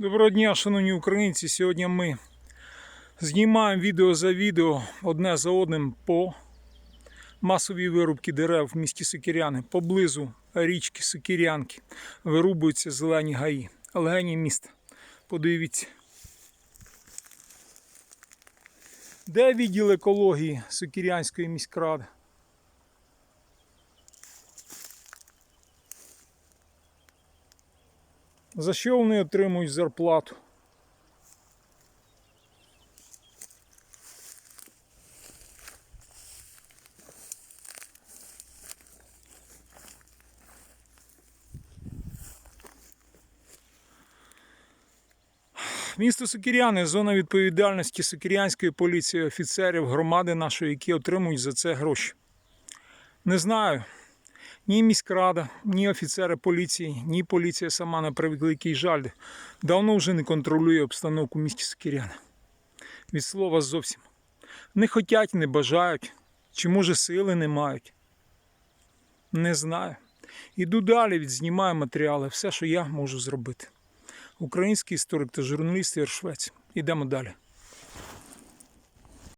Доброго дня, шановні українці. Сьогодні ми знімаємо відео за відео одне за одним по масовій вирубці дерев в місті Сокиряни. Поблизу річки Сокирянки вирубуються зелені гаї. Легені міста. Подивіться. Де відділ екології Сокирянської міськради? За що вони отримують зарплату? Місто Сокиряни зона відповідальності Сокирянської поліції, офіцерів громади нашої, які отримують за це гроші. Не знаю, ні міськрада, ні офіцери поліції, ні поліція сама на превеликий жаль давно вже не контролює обстановку в місті Сокиряни. Від слова зовсім. Не хотять, не бажають, чи може сили не мають. Не знаю. Іду далі, відзнімаю матеріали, все, що я можу зробити. Український історик та журналіст Ігор Швець. Ідемо далі.